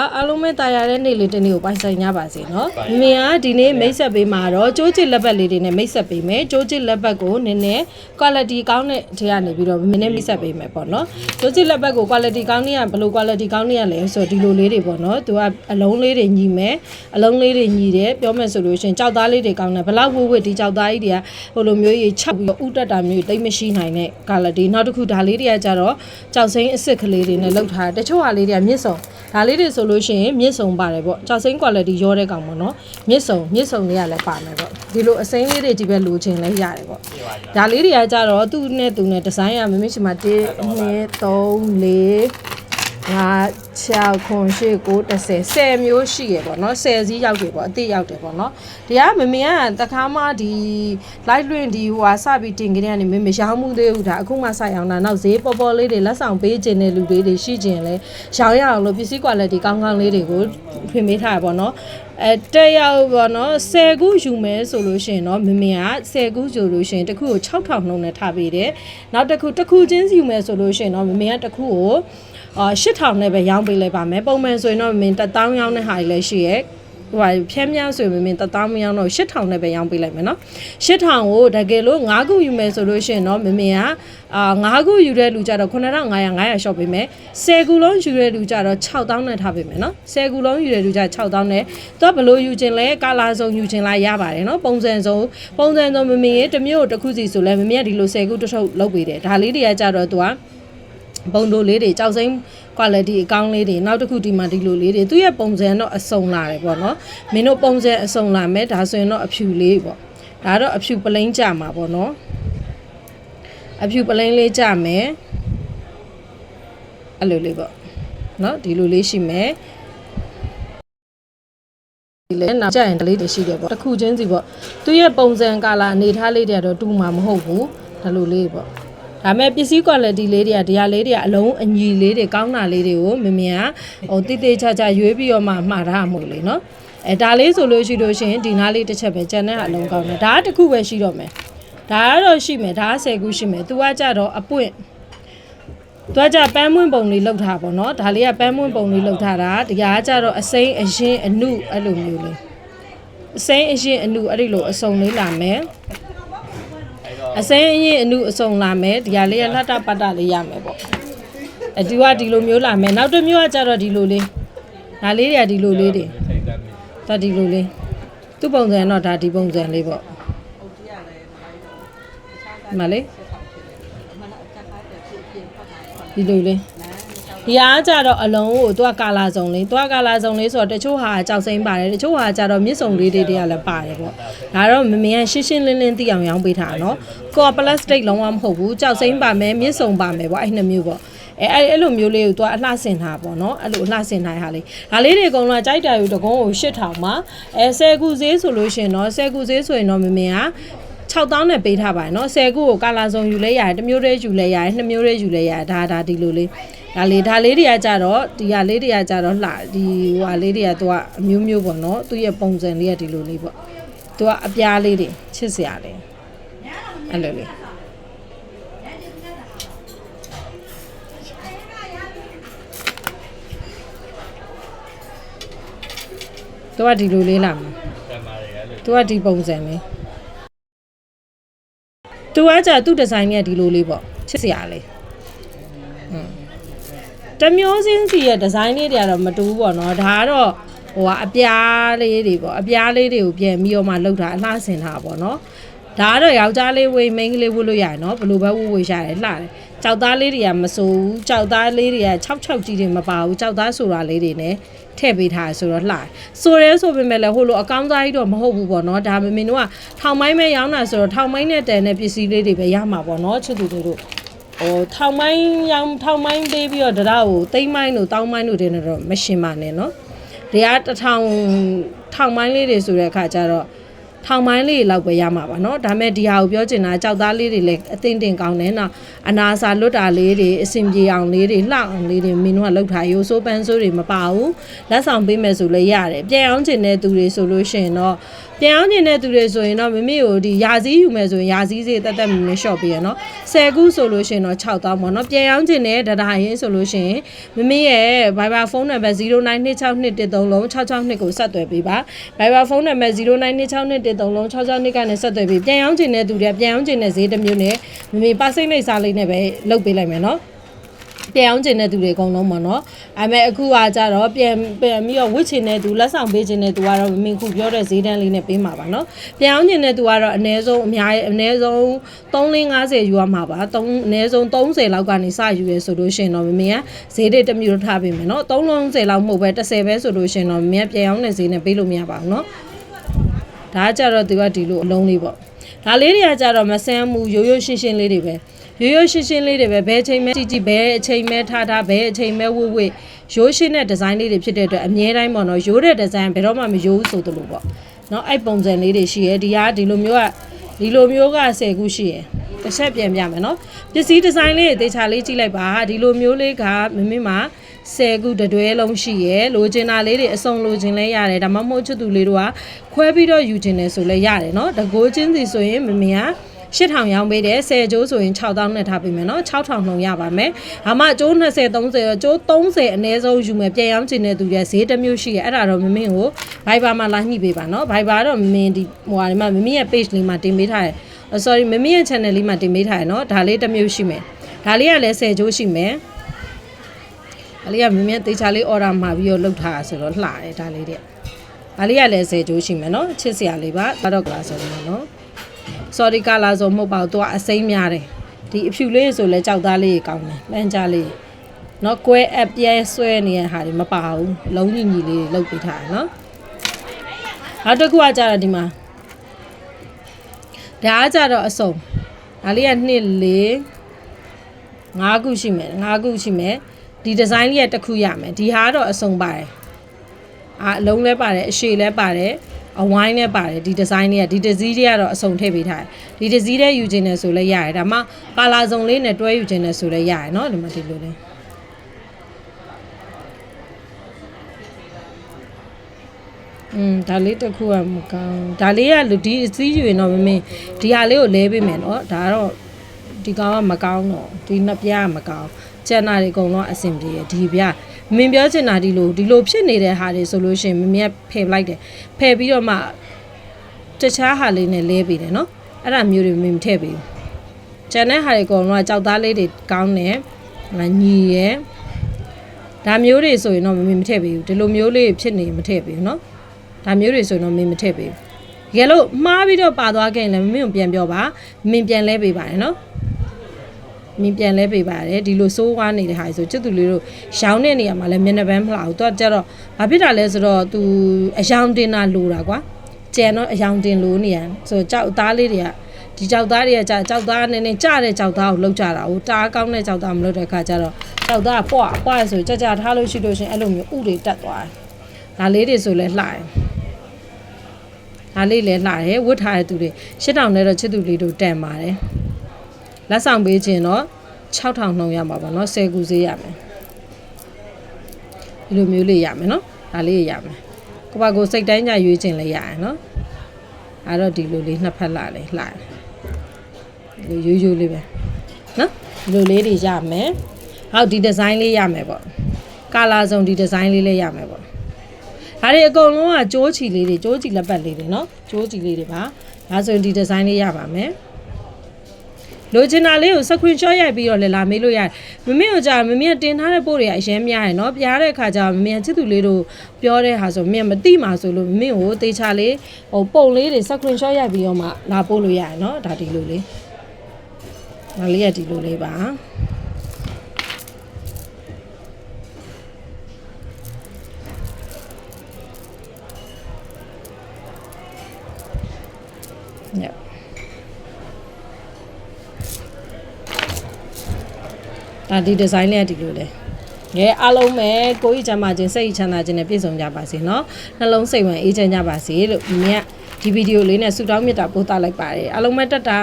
အားအားလုံးပဲတာယာတဲ့နေ့လေးတနေ့ကိုပိုင်ဆိုင်ကြပါစေနော်။မြင်အားဒီနေ့မိတ်ဆက်ပေးမှာတော့ကျိုးချစ်လက်ပတ်လေးတွေနဲ့မိတ်ဆက်ပေးမယ်။ကျိုးချစ်လက်ပတ်ကိုနည်းနည်း quality ကောင်းတဲ့ထဲကနေပြီးတော့မင်းနဲ့မိတ်ဆက်ပေးမယ်ပေါ့နော်။ကျိုးချစ်လက်ပတ်ကို quality ကောင်းတဲ့ကဘယ်လို quality ကောင်းတဲ့ကလဲဆိုတော့ဒီလိုလေးတွေပေါ့နော်။သူကအလုံးလေးတွေညီမယ်။အလုံးလေးတွေညီတယ်ပြောမယ်ဆိုလို့ရှိရင်ကြောက်သားလေးတွေကောင်းတယ်ဘလောက်ဝဝဒီကြောက်သားကြီးတွေကဟိုလိုမျိုးကြီးချက်ပြီးတော့ဥတက်တာမျိုးတိတ်မရှိနိုင်တဲ့ quality နောက်တစ်ခုဒါလေးတွေကကြတော့ကြောက်စိမ်းအစ်စ်ကလေးတွေနဲ့လောက်ထားတယ်။တချို့ဟာလေးတွေကမြစ်စုံဒါလေးတွေဆိုလို့ရှိရင်မြင့်စုံပါတယ်ပေါ့ကြောက်စိမ်း quality ရောတဲ့ကောင်ပေါ့နော်မြင့်စုံမြင့်စုံလေးကလည်းပါမယ်ပေါ့ဒီလိုအစိမ်းလေးတွေကြီးပဲလိုချင်လဲရတယ်ပေါ့ဒါလေးတွေကကြတော့သူ့နဲ့သူနဲ့ဒီဇိုင်းကမမေ့ချင်မှာ1 2 3 4ငါ6ခွန်8 9 10 10မျိုးရှိရပေါ့နော်10စီးရောက်တယ်ပေါ့အတိရောက်တယ်ပေါ့နော်ဒီကမမေကတခါမှဒီ light လွင့်ဒီဟိုဟာစပြီးတင်ကြတဲ့ကနေမမေရောင်းမှုသေးဘူးဒါအခုမှစရောင်းတာနောက်ဈေးပေါ်ပေါ်လေးတွေလက်ဆောင်ပေးခြင်းတဲ့လူလေးတွေရှိခြင်းလဲရောင်းရအောင်လို့ပစ္စည်း quality ကောင်းကောင်းလေးတွေကိုဖွင့်ပေးထားရပေါ့နော်အဲတက်ရောက်ပေါ့နော်10ခုယူမယ်ဆိုလို့ရှိရင်တော့မမေက10ခုယူလို့ရှိရင်တစ်ခုကို6000နှုန်းနဲ့ထားပေးတယ်နောက်တစ်ခုတစ်ခုချင်းစီယူမယ်ဆိုလို့ရှိရင်တော့မမေကတစ်ခုကိုအာ8000နဲ့ပဲရောင်းပေးလိုက်ပါမယ်ပုံမှန်ဆိုရင်တော့မင်း1000ရောင်းတဲ့ဟာတွေလည်းရှိရဲ့ဟိုဟာဖြန်းမြန်းဆိုရင်မင်း1000မရောင်းတော့8000နဲ့ပဲရောင်းပေးလိုက်မယ်နော်8000ကိုတကယ်လို့9ခုယူမယ်ဆိုလို့ရှိရင်တော့မမင်းကအာ9ခုယူတဲ့လူကြတော့9500 900 shop ပေးမယ်10ခုလုံးယူတဲ့လူကြတော့6000နဲ့ထားပေးမယ်နော်10ခုလုံးယူတဲ့လူကြ6000နဲ့သူကဘလို့ယူခြင်းလဲကာလာဆုံးယူခြင်းလားရပါတယ်နော်ပုံစံစုံပုံစံစုံမမင်းရဲ့တစ်မျိုးတစ်ခုစီဆိုလဲမမင်းကဒီလို10ခုတစ်ထုပ်လုပ်ပေးတယ်ဒါလေးတွေကကြတော့သူက ဘုံတို့လေးတွေကြောက်စိမ်း quality အကောင်းလေးတွေနောက်တစ်ခုဒီမှာဒီလိုလေးတွေသူရဲ့ပုံစံတော့အစုံလာတယ်ပေါ့နော်မင်းတို့ပုံစံအစုံလာမယ်ဒါဆိုရင်တော့အဖြူလေးပေါ့ဒါတော့အဖြူပလိန်ကြမှာပေါ့နော်အဖြူပလိန်လေးကြမယ်အဲ့လိုလေးပေါ့နော်ဒီလိုလေးရှိမယ်ဒီလေနောက်ကျရင်ဒလေးတွေရှိတယ်ပေါ့တစ်ခုချင်းစီပေါ့သူရဲ့ပုံစံကာလာအနေထားလေးတွေကတော့တူမှာမဟုတ်ဘူးဒါလိုလေးပေါ့ ဒါမဲ့ပစ္စည်း quality လေးတွေကဒီဟာလေးတွေကအလုံးအညီလေးတွေကောင်းတာလေးတွေကိုမမြင်ကဟိုတိတိကျကျရွေးပြီးတော့မှမှားထားမှာလေနော်အဲဒါလေးဆိုလို့ရှိလို့ရှရင်ဒီနားလေးတစ်ချက်ပဲကျန်တဲ့အလုံးကောင်းတယ်ဒါကတစ်ခုပဲရှိတော့မယ်ဒါကတော့ရှိမယ်ဒါက10ခုရှိမယ်သူကကြတော့အပွင့်သူကကြပန်းမွင့်ပုံလေးလောက်ထားပါတော့ဒါလေးကပန်းမွင့်ပုံလေးလောက်ထားတာဒီဟာကကြတော့အစိမ်းအရင်အနုအဲ့လိုမျိုးလေးအစိမ်းအရင်အနုအဲ့ဒီလိုအစုံလေးလာမယ် အစိမ်းအရင်အနုအစုံလာမယ်ဒီဟာလေးကလှတပတ်တလေးရမယ်ပေါ့အဒီကဒီလိုမျိုးလာမယ်နောက်တစ်မျိုးကကြတော့ဒီလိုလေးဒါလေးတွေကဒီလိုလေးတွေဒါဒီလိုလေးသူ့ပုံစံတော့ဒါဒီပုံစံလေးပေါ့ဒီမလေးဒီလိုလေး ဒီအားကြတော့အလုံးကိုသူကကာလာစုံလေးသူကကာလာစုံလေးဆိုတော့တချို့ဟာကြောက်စိမ့်ပါတယ်တချို့ဟာကြတော့မြစ်စုံလေးတွေတွေကလည်းပါတယ်ပေါ့ဒါတော့မမင်းကရှင်းရှင်းလင်းလင်းသိအောင်ရောင်းပေးထားတာနော်ကောပလတ်စတစ်လုံးဝမဟုတ်ဘူးကြောက်စိမ့်ပါမယ်မြစ်စုံပါမယ်ပေါ့အဲ့နှစ်မျိုးပေါ့အဲအဲ့အဲ့လိုမျိုးလေးကိုသူကအလှဆင်ထားပေါ့နော်အဲ့လိုအလှဆင်ထားရလေးဒါလေးတွေအကုန်လုံးကကြိုက်တာယူတကုန်းကို8000မှာအဲ10ခုဈေးဆိုလို့ရှိရင်တော့10ခုဈေးဆိုရင်တော့မမင်းက6000နဲ့ပေးထားပါတယ်เนาะ10ခုကိုကာလာစုံယူလဲရတယ်တစ်မျိုးတည်းယူလဲရတယ်နှစ်မျိုးတည်းယူလဲရတယ်ဒါဒါဒီလိုလေး ဒါလေးဒါလေးတွေကကြတော့ဒီဟာလေးတွေကကြတော့လှဒီဟိုဟာလေးတွေကသူကအမျိုးမျိုးပေါ့နော်သူ့ရဲ့ပုံစံလေးကဒီလိုလေးပေါ့သူကအပြားလေးတွေချစ်စရာလေးအဲ့လိုလေးသူကဒီလိုလေးလာမှာသူကဒီပုံစံလေးသူကကြသူ့ဒီဇိုင်းကဒီလိုလေးပေါ့ချစ်စရာလေးอืม တမျိုးစင်းစီရဲ့ဒီဇိုင်းလေးတွေကတော့မတူဘူးပေါ့နော်ဒါကတော့ဟိုကအပြားလေးတွေပေါ့အပြားလေးတွေကိုပြန်ပြီးတော့မှလှုပ်တာအလှဆင်တာပေါ့နော်ဒါကတော့ယောက်ျားလေးဝေးမိန်းကလေးဝတ်လို့ရတယ်နော်ဘယ်လိုပဲဝတ်ဝတ်ရတယ်လှတယ်ကြောက်သားလေးတွေကမစိုးဘူးကြောက်သားလေးတွေက6 6ကြီးတွေမပါဘူးကြောက်သားဆိုတာလေးတွေ ਨੇ ထည့်ပေးထားဆိုတော့လှတယ်ဆိုရဲဆိုပေမဲ့လည်းဟိုလိုအကောင်းသားကြီးတော့မဟုတ်ဘူးပေါ့နော်ဒါမမင်းတို့ကထောင်မိုင်းပဲရောင်းတာဆိုတော့ထောင်မိုင်းနဲ့တန်တဲ့ပစ္စည်းလေးတွေပဲရမှာပေါ့နော်ချစ်သူတို့တို့ ဟိုထောင်မိုင်းရောင်းထောင်မိုင်းပေးပြီးတော့တရားကိုတိမ့်မိုင်းတို့တောင်းမိုင်းတို့တွေနဲ့တော့မရှင်ပါနဲ့နော်ဒီကတစ်ထောင်ထောင်မိုင်းလေးတွေဆိုတဲ့အခါကျတော့ ထောင်ပိုင်းလေးလောက်ပဲရမှာပါเนาะဒါမဲ့ဒီဟာကိုပြောချင်တာကြောက်သားလေးတွေလည်းအသင့်တင်ကောင်းတယ်နော်အနာစာလွတ်တာလေးတွေအစင်ပြေအောင်လေးတွေလှအောင်လေးတွေမင်းတို့ကလောက်ထားရိုးစိုးပန်းစိုးတွေမပါဘူးလက်ဆောင်ပေးမယ်ဆိုလည်းရတယ်ပြန်အောင်ချင်တဲ့သူတွေဆိုလို့ရှိရင်တော့ပြန်အောင်ချင်တဲ့သူတွေဆိုရင်တော့မမေကိုဒီယာစည်းယူမယ်ဆိုရင်ယာစည်းစေးတက်တက်မင်းရှော့ပေးရနော်10ခုဆိုလို့ရှိရင်တော့6000ပေါ့နော်ပြန်အောင်ချင်တဲ့ဒတာရင်းဆိုလို့ရှိရင်မမေရဲ့ Viber ဖုန်းနံပါတ်09262132လုံး662ကိုဆက်သွယ်ပေးပါ Viber ဖုန်းနံပါတ် 09262132လုံး662ကနေဆက်သွယ်ပေးပြန်အောင်ချင်တဲ့သူတွေပြန်အောင်ချင်တဲ့ဈေးတစ်မျိုးနဲ့မမေပါစိတ်လိုက်စားလေးနဲ့ပဲလုပ်ပေးလိုက်မယ်နော်ပြန်အောင်ကျင်တဲ့သူတွေအကုန်လုံးပေါ့နော်အဲမဲ့အခုကကြတော့ပြန်ပြန်ပြီးတော့ဝစ်ချင်တဲ့သူလက်ဆောင်ပေးချင်တဲ့သူကတော့မင်းခုပြောတဲ့ဈေးတန်းလေးနဲ့ပေးမှာပါနော်ပြန်အောင်ကျင်တဲ့သူကတော့အနည်းဆုံးအများအနည်းဆုံး350ယူရမှာပါ3အနည်းဆုံး30လောက်ကနေစယူရဲဆိုလို့ရှိရင်တော့မမင်းကဈေးတွေတစ်မျိုးထားပေးမယ်နော်330လောက်မဟုတ်ပဲ30ပဲဆိုလို့ရှိရင်တော့မမင်းကပြန်အောင်တဲ့ဈေးနဲ့ပေးလို့မရပါဘူးနော် ဒါကကြတော့သူကဒီလိုအလုံးလေးပေါ့ဒါလေးတွေကကြတော့မဆန်းမှုရိုးရိုးရှင်းရှင်းလေးတွေပဲရိုးရိုးရှင်းရှင်းလေးတွေပဲဘယ်အချိန်မဲကြည့်ကြည့်ဘယ်အချိန်မဲထားထားဘယ်အချိန်မဲဝှဝှရိုးရှင်းတဲ့ဒီဇိုင်းလေးတွေဖြစ်တဲ့အတွက်အမြဲတမ်းပေါ့နော်ရိုးတဲ့ဒီဇိုင်းဘယ်တော့မှမရိုးဘူးဆိုသလိုပေါ့နော်အဲ့ပုံစံလေးတွေရှိရဲဒီကဒီလိုမျိုးကဒီလိုမျိုးက10ခုရှိရဲတစ်ချက်ပြန်ပြမယ်နော်ပစ္စည်းဒီဇိုင်းလေးတွေတေချာလေးကြည့်လိုက်ပါဒီလိုမျိုးလေးကမမင်းမှာ 10ခုတတွဲလုံးရှိရဲလိုချင်တာလေးတွေအစုံလိုချင်လဲရတယ်ဒါမှမဟုတ်ချစ်သူလေးတို့ကခွဲပြီးတော့ယူချင်တယ်ဆိုလဲရတယ်နော်တကိုးချင်းစီဆိုရင်မမင်းက8000ရောင်းပေးတယ်10ကျိုးဆိုရင်6000နဲ့ထားပေးမယ်နော်6000နှုံရပါမယ်။ဒါမှကျိုး20 30ရောကျိုး30အနည်းဆုံးယူမယ်ပြန်ရောင်းချင်တဲ့သူတွေဈေးတစ်မျိုးရှိရအဲ့ဒါတော့မမင်းကို Viber မှာလာညှိပေးပါနော် Viber တော့မင်းဒီဟိုဟာဒီမှာမမင်းရဲ့ page လေးမှာတင်ပေးထားတယ်။ sorry မမင်းရဲ့ channel လေးမှာတင်ပေးထားတယ်နော်ဒါလေးတစ်မျိုးရှိမယ်။ဒါလေးကလည်း10ကျိုးရှိမယ်။ ဒါလေးကမမင်းတေချာလေး order မှာပြီးတော့လုပ်ထားတာဆိုတော့လှတယ်ဒါလေးတဲ့။ဒါလေးကလည်း10ကျိုးရှိမယ်နော်ချစ်စရာလေးပါဒါတော့ကလာဆိုတော့နော် sorry ကလာဆိုမဟုတ်ပါဘူးသူကအစိမ့်များတယ်ဒီအဖြူလေးဆိုလဲကြောက်သားလေးကောင်းတယ်ပန်းကြလေးနော်ကွဲအပ်ပြဲဆွဲနေတဲ့ဟာတွေမပါဘူးလုံးညီညီလေးတွေလုတ်ပေးထားတယ်နော်နောက်တစ်ခုကကြတော့ဒီမှာဒါကကြတော့အစုံဒါလေးကနှစ်လေး၅ခုရှိမယ်၅ခုရှိမယ် ဒီဒီဇိုင်းလေးကတစ်ခုရမယ်ဒီဟာကတော့အစုံပါတယ်အာအလုံးလဲပါတယ်အရှည်လဲပါတယ်အဝိုင်းနဲ့ပါတယ်ဒီဒီဇိုင်းလေးကဒီဒီဇီးတွေကတော့အစုံထည့်ပေးထားတယ်ဒီဒီဇီးတွေယူခြင်းနဲ့ဆိုလဲရတယ်ဒါမှကာလာစုံလေးနဲ့တွဲယူခြင်းနဲ့ဆိုလဲရတယ်เนาะဒီမှာဒီလိုလေးอืมဒါလေးတစ်ခုကမကောင်းဒါလေးကလူဒီအစည်းယူရင်တော့မင်းဒီဟာလေးကိုလဲပေးမယ်เนาะဒါကတော့ဒီကောင်ကမကောင်းတော့ဒီနှစ်ပြားကမကောင်း ကျန်တာတွေအကုန်လုံးအဆင်ပြေတယ်ဒီဗျမင်းပြောချင်တာဒီလိုဒီလိုဖြစ်နေတဲ့ဟာတွေဆိုလို့ရှိရင်မမြက်ဖယ်လိုက်တယ်ဖယ်ပြီးတော့မှတခြားဟာလေးနဲ့လဲပေးတယ်နော်အဲ့ဒါမျိုးတွေမင်းမထည့်ပေးဘူးကျန်တဲ့ဟာတွေအကုန်လုံးကကြောက်သားလေးတွေကောင်းတယ်ညီရယ်ဒါမျိုးတွေဆိုရင်တော့မင်းမထည့်ပေးဘူးဒီလိုမျိုးလေးဖြစ်နေမထည့်ပေးဘူးနော်ဒါမျိုးတွေဆိုရင်တော့မင်းမထည့်ပေးဘူးတကယ်လို့မှားပြီးတော့ပါသွားခဲ့ရင်လည်းမင်းကိုပြန်ပြောပါမင်းပြန်လဲပေးပါတယ်နော် မင်းပြန်လဲပေးပါတယ်ဒီလိုစိုးဝါးနေတဲ့ဟာဆိုချစ်သူလေးတို့ရောင်းတဲ့နေရာမှာလည်းမျက်နှာပန်းမလှဘူးသူကကြတော့ဘာဖြစ်တာလဲဆိုတော့ तू အယောင်တင်တာလိုတာကွာကျန်တော့အယောင်တင်လိုနေရဆိုတော့ကြောက်သားလေးတွေကဒီကြောက်သားတွေကကြာကြောက်သားနည်းနည်းကြတဲ့ကြောက်သားကိုလှုပ်ကြတာဟိုတားကောင်းတဲ့ကြောက်သားမလှုပ်တဲ့ခါကျတော့ကြောက်သားကပွားပွားဆိုကြကြထားလို့ရှိလို့ရှင်အဲ့လိုမျိုးဥတွေတက်သွားတယ်ဒါလေးတွေဆိုလဲလှတယ်ဒါလေးလည်းလှတယ်ဝတ်ထားတဲ့သူတွေရှစ်တောင်နဲ့တော့ချစ်သူလေးတို့တန်ပါတယ် လက်ဆောင်ပေးခြင်းတော့6000နှုန်းရမှာပေါ့နော်10ခုဈေးရမယ်ဒီလိုမျိုးလေးရမယ်နော်ဒါလေးရမယ်ကိုပါကိုစိတ်တိုင်းကြရွေးခြင်းလည်းရရနော်အဲ့တော့ဒီလိုလေးနှစ်ဖက်လာလေလှတယ်ဒီလိုရိုးရိုးလေးပဲနော်ဒီလိုလေးတွေရမယ်ဟောက်ဒီဒီဇိုင်းလေးရမယ်ပေါ့ကာလာစုံဒီဒီဇိုင်းလေးလည်းရမယ်ပေါ့ဒါတွေအကုန်လုံးကကြိုးချီလေးတွေကြိုးချီလက်ပတ်လေးတွေနော်ကြိုးချီလေးတွေပါဒါဆိုရင်ဒီဒီဇိုင်းလေးရပါမယ် လိုချင်တာလေးကို screenshot ရိုက်ပြီးတော့လည်းလာမေးလို့ရတယ်မမင်းတို့ကြာမမင်းတင်ထားတဲ့ပို့တွေကအရင်များတယ်နော်ပြားတဲ့အခါကျတော့မမင်းချစ်သူလေးတို့ပြောတဲ့ဟာဆိုမင်းမသိမှာဆိုလို့မင်းကိုတေချာလေးဟိုပုံလေးတွေ screenshot ရိုက်ပြီးတော့မှလာပို့လို့ရတယ်နော်ဒါဒီလိုလေးဒါလေးကဒီလိုလေးပါည ဒါဒီဒီဇိုင်းလေးကဒီလိုလေငယ်အားလုံးပဲကိုကြီးချမ်းသာခြင်းစိတ်ချမ်းသာခြင်းနဲ့ပြည့်စုံကြပါစေเนาะနှလုံးစိတ်ဝင်အေးချမ်းကြပါစေလို့မြင်က ဒီဗီဒီယိုလေးနဲ့ဆူတောင်းမြတ်တာပို့သလိုက်ပါတယ်အားလုံးပဲတက်တာ